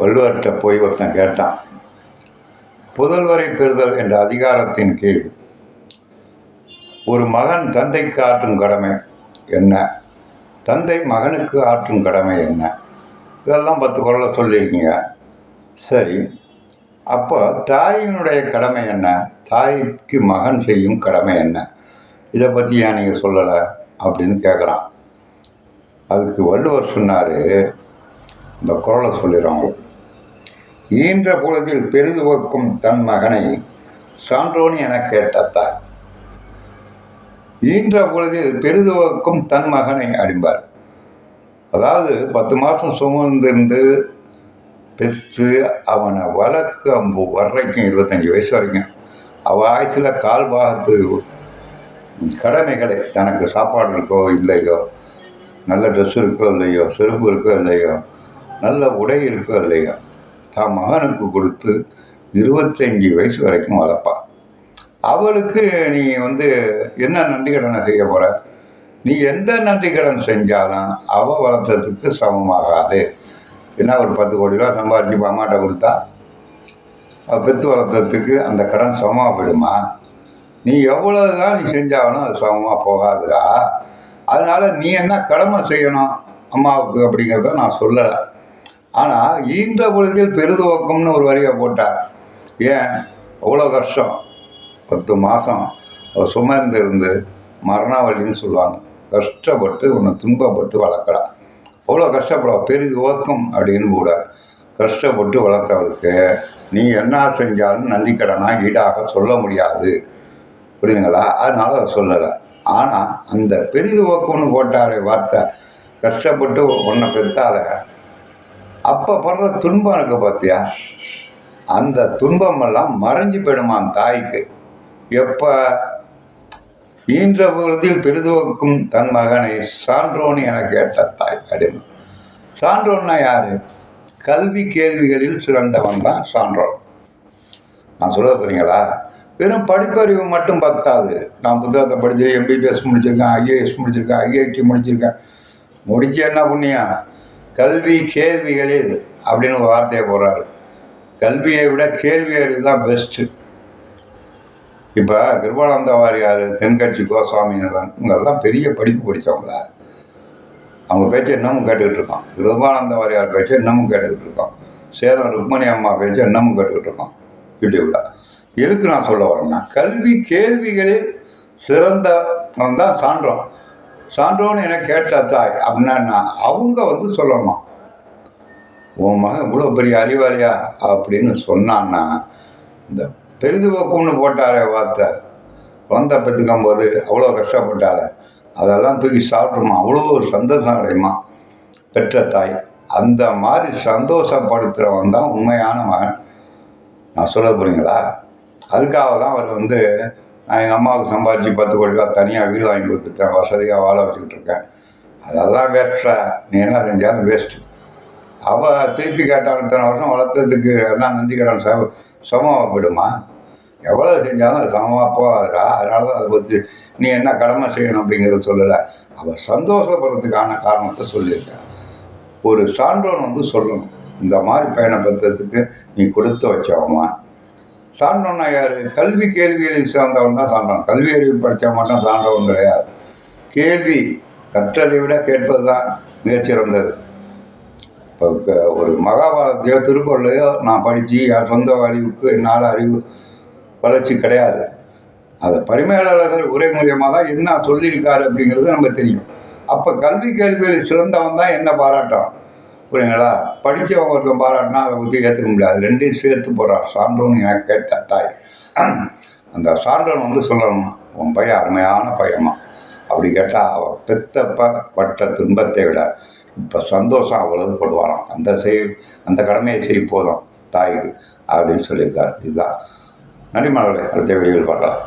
வள்ளுவர்கிட்ட போய் ஒருத்தன் கேட்டான் புதல்வரை பெறுதல் என்ற அதிகாரத்தின் கீழ் ஒரு மகன் தந்தைக்கு ஆற்றும் கடமை என்ன? தந்தை மகனுக்கு ஆற்றும் கடமை என்ன? இதெல்லாம் பத்து குரலை சொல்லியிருக்கீங்க. சரி அப்போ தாயினுடைய கடமை என்ன? தாய்க்கு மகன் செய்யும் கடமை என்ன? இதை பற்றி ஏன் நீங்கள் சொல்லலை அப்படின்னு கேட்குறான் அதுக்கு வள்ளுவர் சொன்னார் இந்த குரலை சொல்லிடுறோம் ஈன்ற பொழுதில் பெரிதுவக்கும் தன் மகனை சான்றோன் என கேட்ட தாய் ஈன்ற பொழுதில் பெரிதுவக்கும் தன் மகனை அடிம்பார். அதாவது பத்து மாதம் சுமந்திருந்து பெற்று அவனை வளர்க்க வர்றைக்கும் இருபத்தஞ்சி வயசு வரைக்கும் அவள் ஆயுசில் கால் பாகத்து கடமைகளை தனக்கு சாப்பாடு இருக்கோ இல்லையோ நல்ல ட்ரெஸ் இருக்கோ இல்லையோ செருப்பு இருக்கோ இல்லையோ நல்ல உடை இருக்கோ இல்லையோ தான் மகனுக்கு கொடுத்து இருபத்தஞ்சி வயசு வரைக்கும் வளர்ப்பா அவளுக்கு நீ வந்து என்ன நன்றி கடனை செய்ய போகிற நீ எந்த நன்றி கடன் செஞ்சாலும் அவள் வளர்த்ததுக்கு சமமாகாது. என்ன ஒரு பத்து கோடி ரூபா சம்பாரிச்சு அம்மாட்ட கொடுத்தா? அவள் பெற்று வளர்த்ததுக்கு அந்த கடன் சமமாக போயிடுமா? நீ எவ்வளோ தான் நீ செஞ்சாலும் அது சமமாக போகாதுடா. அதனால் நீ என்ன கடமை செய்யணும்? அம்மாவுக்கு அப்படிங்கிறத நான் சொல்லலை. ஆனால் ஈன்ற பொழுதில் பெருதுவக்கம்னு ஒரு வரியை போட்டார். ஏன்? அவ்வளோ கஷ்டம். பத்து மாதம் சுமர்ந்து இருந்து மரணவழின்னு சொல்லுவாங்க. கஷ்டப்பட்டு உன்னை துன்பப்பட்டு வளர்க்கலாம். அவ்வளோ கஷ்டப்பட பெரிது ஓக்கம் அப்படின்னு கூட கஷ்டப்பட்டு வளர்த்தவளுக்கு நீ என்ன செஞ்சாலும் நன்றி ஈடாக சொல்ல முடியாது. புரியுதுங்களா? அதனால அதை சொல்லலை. ஆனால் அந்த பெரிது ஓக்கம்னு போட்டாரே வார்த்தை. கஷ்டப்பட்டு உன்னை பெற்றால அப்போ படுற துன்பம் இருக்கு பார்த்தியா அந்த துன்பமெல்லாம் மறைஞ்சு போயிடுமான் தாய்க்கு. எப்போ? ஈன்ற பொழுதில் பெரிதுவக்கும் தன் மகனை சான்றோன் என கேட்ட தாய் அடிமை. சான்றோன்னா யாரு? கல்வி கேள்விகளில் சிறந்தவன் தான் சான்றோன். நான் சொல்ல போறீங்களா? வெறும் படிப்பறிவு மட்டும் பத்தாது. நான் புத்தகத்தை படித்து எம்பிபிஎஸ் முடிச்சிருக்கேன் ஐஏஎஸ் முடிச்சிருக்கேன் ஐஐடி முடிச்சிருக்கேன். முடிச்சு என்ன புண்ணியம்? கல்வி கேள்விகளில் அப்படின்னு ஒரு வார்த்தையை போடுறாரு. கல்வியை விட கேள்வி அறிவு தான் பெஸ்ட்டு இப்போ கிருபானந்த வாரியார் தென்கட்சி கோஸ்வாமிநாதன் இவங்கெல்லாம் பெரிய படிப்பு படித்தவங்கள அவங்க பேச்சை இன்னமும் கேட்டுக்கிட்டு இருக்கோம் கிருபானந்த வாரியார் பேச்சை இன்னமும் கேட்டுக்கிட்டு இருக்கோம் சேதம் ருக்மணி அம்மா பேச்சை இன்னமும் கேட்டுக்கிட்டு இருக்கோம் யூடியூப்பில் எதுக்கு நான் சொல்ல வரேன்னா கல்வி கேள்விகளில் சிறந்த தான் சான்றோம் சான்றோன்னு என கேட்ட தாய் அப்படின்னா அவங்க வந்து சொல்லணும். உன் மகன் இவ்வளோ பெரிய அறிவாளியா? அப்படின்னு சொன்னான்னா இந்த பெரிதுவக்கும்னு போட்டாரே வார்த்தை. குழந்தை பெற்றுக்கும் போது அவ்வளோ கஷ்டப்பட்டாரு அதெல்லாம் தூக்கி சாப்பிட்ருமா அவ்வளோ ஒரு சந்தோஷம் அடையுமா? பெற்ற தாய் அந்த மாதிரி சந்தோஷப்படுத்துகிறவன் தான் உண்மையான மகன். நான் சொல்ல போகிறீங்களா அதுக்காக தான் அவர் வந்து நான் எங்கள் அம்மாவுக்கு சம்பாதிச்சு பத்து கோடி ரூபா தனியாக வீடு வாங்கி கொடுத்துட்டேன். வசதியாக வாழ வச்சுக்கிட்டு இருக்கேன். அதெல்லாம் வேஸ்ட்டா நீ என்ன செஞ்சாலும் வேஸ்ட்டு அவள் திருப்பி கேட்டான் இத்தனை வருஷம் வளர்த்ததுக்கு எல்லாம் நன்றி கடன் சம சமமாக போயிடுமா? எவ்வளோ செஞ்சாலும் அது சமமாக போகாதுடா. அதனால தான் அதை பற்றி நீ என்ன கடமை செய்யணும் அப்படிங்கிறத சொல்லலை. அவள் சந்தோஷப்படுறதுக்கான காரணத்தை சொல்லியிருக்கேன் ஒரு சான்றோன் வந்து சொல்லணும். இந்த மாதிரி பயணப்படுத்துறதுக்கு நீ கொடுத்து வச்சவம்மா. சான்றோன்னா யார் கல்வி கேள்விகளில் சிறந்தவன் தான் சான்றவன் கல்வி அறிவு படித்த மட்டும் சான்றவன் கிடையாது. கேள்வி கற்றதை விட கேட்பது தான் மிகச்சிறந்தது இப்போ க- ஒரு மகாபாரதத்தையோ திருக்குறளையோ நான் படித்து என் சொந்த அறிவுக்கு என்னால் அறிவு வளர்ச்சி கிடையாது. அதை பரிமையாளர்கள் உரை மூலியமாக தான் என்ன சொல்லியிருக்காரு அப்படிங்கிறது நம்ம தெரியும். அப்போ கல்வி கேள்விகளில் சிறந்தவன் தான் என்ன பாராட்டான் புரியுங்களா படித்தவங்க ஒருத்தன் பாராட்டினா அதை பற்றி ஏற்றுக்க முடியாது. ரெண்டையும் சேர்த்து போகிறார் சான்றோன்னு எனக்கு கேட்ட தாய். அந்த சான்றோன் வந்து சொல்லணும் உன் பையன் அருமையான பையமா அப்படி கேட்டால் அவள் பெத்தப்ப பட்ட துன்பத்தை விட இப்போ சந்தோஷம் அவ்வளவு படுவாராம். அந்த செய் அந்த கடமையை செய்ய போதும் தாய்க்கு அப்படின்னு சொல்லியிருக்காரு. இதுதான். நன்றி அடுத்த வெளியில் பார்க்கலாம்.